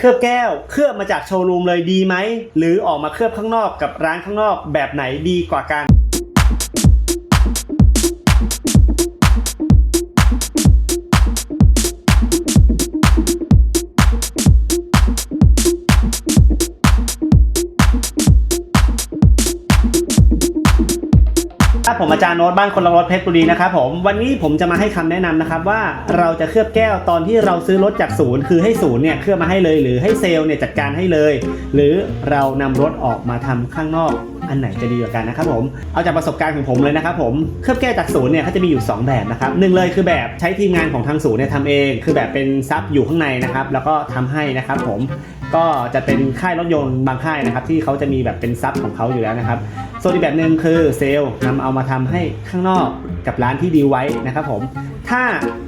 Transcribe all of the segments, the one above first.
เคลือบแก้ว เคลือบมาจากโชว์รูมเลยดีไหม หรือออกมาเคลือบข้างนอกกับร้านข้างนอกแบบไหนดีกว่ากัน ครับผมอาจารย์โน้ตบ้านคนละรถเพชรบุรีนะครับผมวันนี้ผมจะมาให้คำแนะนำนะครับว่าเราจะเคลือบแก้วตอนที่เราซื้อรถจากศูนย์คือให้ศูนย์เนี่ยเคลือบมาให้เลย หรือให้เซลล์เนี่ยจัดการให้เลย หรือเรานำรถออกมาทำข้างนอกอันไหนจะดีกว่ากันนะครับผมเอาจากประสบการณ์ของผมเลยนะครับผมเคลือบแก้วจากศูนย์เนี่ยเขาจะมีอยู่ 2 แบบนะครับหนึ่งเลยคือแบบใช้ทีมงานของทางศูนย์เนี่ยทำเอง คือแบบเป็นซับอยู่ข้างในนะครับแล้วก็ทำให้นะครับผม ก็จะเป็นค่ายรถยนต์บางค่ายนะครับ ที่เขาจะมีแบบเป็นซับของเขาอยู่แล้วนะครับ ส่วนอีกแบบหนึ่งคือเซลล์นำเอามาทำให้ข้างนอกกับร้านที่ดีไว้นะครับผมถ้า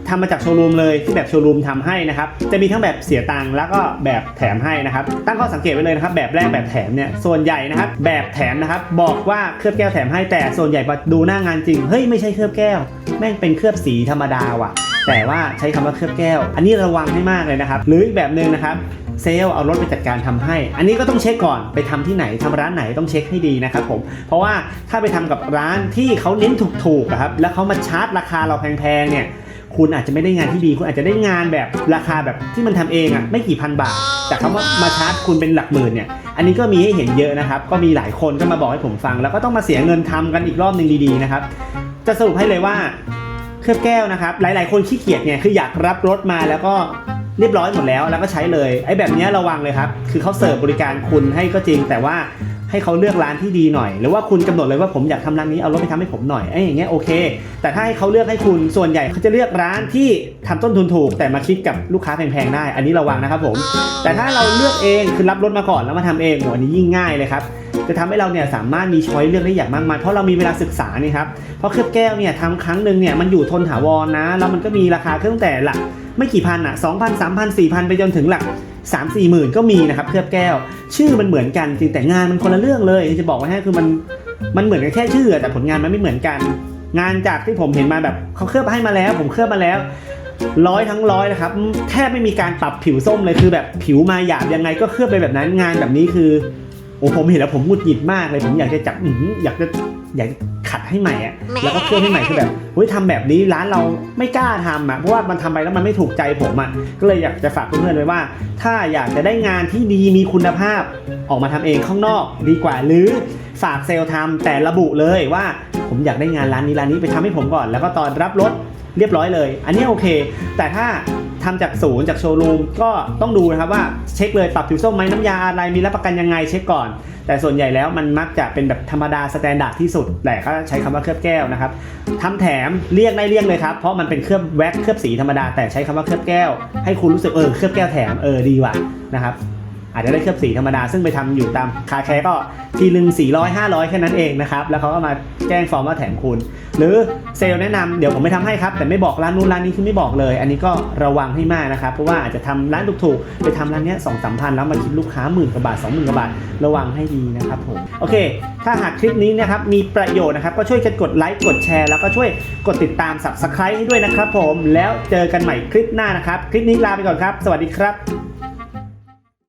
ทำมาจากโชว์รูมเลยที่แบบโชว์รูมทำให้นะครับ จะมีทั้งแบบเสียตังค์แล้วก็แบบแถมให้นะครับ ตั้งข้อสังเกตไว้เลยนะครับ แบบแรกแบบแถมเนี่ยส่วนใหญ่นะครับ แบบแถมนะครับ บอกว่าเคลือบแก้วแถมให้แต่ส่วนใหญ่พอดูหน้างานจริงเฮ้ยไม่ใช่เคลือบแก้ว แม่งเป็นเคลือบสีธรรมดาว่ะ แต่ว่าใช้คำว่าเคลือบแก้ว อันนี้ระวังให้มากเลยนะครับ หรืออีกแบบหนึ่งนะครับเซลล์เอารถไปจัดการทำให้ อันนี้ก็ต้องเช็คก่อนไปทำที่ไหนทำร้านไหนต้องเช็คให้ดีนะครับผม เพราะว่าถ้าไปทำกับร้านที่เขาเน้นถูกๆอะครับ แล้วเขามาชาร์จราคาเราแพงๆเนี่ย คุณอาจจะไม่ได้งานที่ดี คุณอาจจะได้งานแบบราคาแบบที่มันทำเองอะไม่กี่พันบาท แต่เขามามาชาร์จคุณเป็นหลักหมื่นเนี่ย อันนี้ก็มีให้เห็นเยอะนะครับ ก็มีหลายคนก็มาบอกให้ผมฟัง แล้วก็ต้องมาเสียเงินทำกันอีกรอบหนึ่งดีๆนะครับ จะสรุปให้เลยว่า ลือบแก้วนะครับ หลาย ๆ คนขี้เกียจเนี่ยคืออยากรับรถมาแล้วก็เรียบร้อยหมดแล้วแล้วก็ใช้เลยไอ้แบบนี้ระวังเลยครับ คือเขาเสิร์ฟบริการคุณให้ก็จริง แต่ว่าให้เขาเลือกร้านที่ดีหน่อย หรือว่าคุณกำหนดเลยว่าผมอยากทำร้านนี้เอารถไปทำให้ผมหน่อยไอ้อย่างเงี้ยโอเค แต่ถ้าให้เขาเลือกให้คุณส่วนใหญ่เขาจะเลือกร้านที่ทำต้นทุนถูก แต่มาคิดกับลูกค้าแพงๆได้ อันนี้ระวังนะครับผม แต่ถ้าเราเลือกเองคือรับรถมาก่อนแล้วมาทำเองโหอันนี้ยิ่งง่ายเลยครับ จะทำให้เราเนี่ยสามารถมีช้อยเลือกได้อย่างมากมายเพราะเรามีเวลาศึกษานี่ครับเพราะเคลือบแก้วเนี่ยทำครั้งหนึ่งเนี่ยมันอยู่ทนถาวรนะ แล้วมันก็มีราคาเครื่องแต่หลักไม่กี่พันอะสองพันสามพันสี่พันไปจนถึงหลักสามสี่หมื่นก็มีนะครับเคลือบแก้ว ชื่อมันเหมือนกันจริงแต่งานมันคนละเรื่องเลยจะบอกไว้ให้คือมันมันเหมือนกันแค่ชื่อแต่ผลงานมันไม่เหมือนกัน งานจากที่ผมเห็นมาแบบเขาเคลือบให้มาแล้ว ผมเคลือบมาแล้วร้อยทั้งร้อยนะครับแทบไม่มีการปรับผิวส้มเลยคือแบบผิวมาหยาบยังไงก็เคลือบไปแบบนั้นงานแบบนี้คือ โอ้ผมเห็นแล้วผมหงุดหงิดมากเลยผมอยากจะจับอื้อหืออยากจะอยากขัดให้ใหม่อะแล้วก็เคลือบให้ใหม่คือแบบเฮ้ยทำแบบนี้ร้านเราไม่กล้าทำอะเพราะว่ามันทำไปแล้วมันไม่ถูกใจผมอะก็เลยอยากจะฝากเพื่อนๆไว้ว่า ถ้าอยากจะได้งานที่ดีมีคุณภาพ ออกมาทำเองข้างนอกดีกว่าหรือฝากเซลล์ทำแต่ระบุเลยว่า ผมอยากได้งานร้านนี้ร้านนี้ไปทำให้ผมก่อน แล้วก็ตอนรับรถเรียบร้อยเลย อันนี้โอเค แต่ถ้า ทำจากศูนย์จากโชว์รูมก็ต้องดูนะครับว่าเช็คเลยปรับผิวส้มไหมน้ำยาอะไรมีรับประกันยังไงเช็คก่อน แต่ส่วนใหญ่แล้วมันมักจะเป็นแบบธรรมดาสแตนดาร์ดที่สุดแต่ก็ใช้คำว่าเคลือบแก้วนะครับทำแถมเรียกได้เรียกเลยครับเพราะมันเป็นเคลือบแว็กเคลือบสีธรรมดาแต่ใช้คำว่าเคลือบแก้ว ให้คุณรู้สึกเออเคลือบแก้วแถมเออดีว่ะนะครับ อาจจะได้เคลือบสีธรรมดา ซึ่งไปทำอยู่ตามคาแคร์ก็ทีลึง 400 500 แค่นั้นเองนะครับ แล้วเขาก็มาแจ้งฟอร์มว่าแถมคุณ หรือเซลล์แนะนำเดี๋ยวผมไม่ทำให้ครับ แต่ไม่บอกร้านนู้นร้านนี้คือไม่บอกเลย อันนี้ก็ระวังให้มากนะครับ เพราะว่าอาจจะทำร้านถูกๆ ไปทำร้านเนี้ยสองสามพันแล้วมาคิดลูกค้าหมื่นกว่าบาทสองหมื่นกว่าบาท ระวังให้ดีนะครับผม โอเค ถ้าหากคลิปนี้นะครับมีประโยชน์นะครับ ก็ช่วยกันกดไลค์ กดแชร์ แล้วก็ช่วยกดติดตาม subscribe ให้ด้วยนะครับผม แล้วเจอกันใหม่คลิปหน้านะครับ คลิปนี้ลาไปก่อนครับ สวัสดีครับ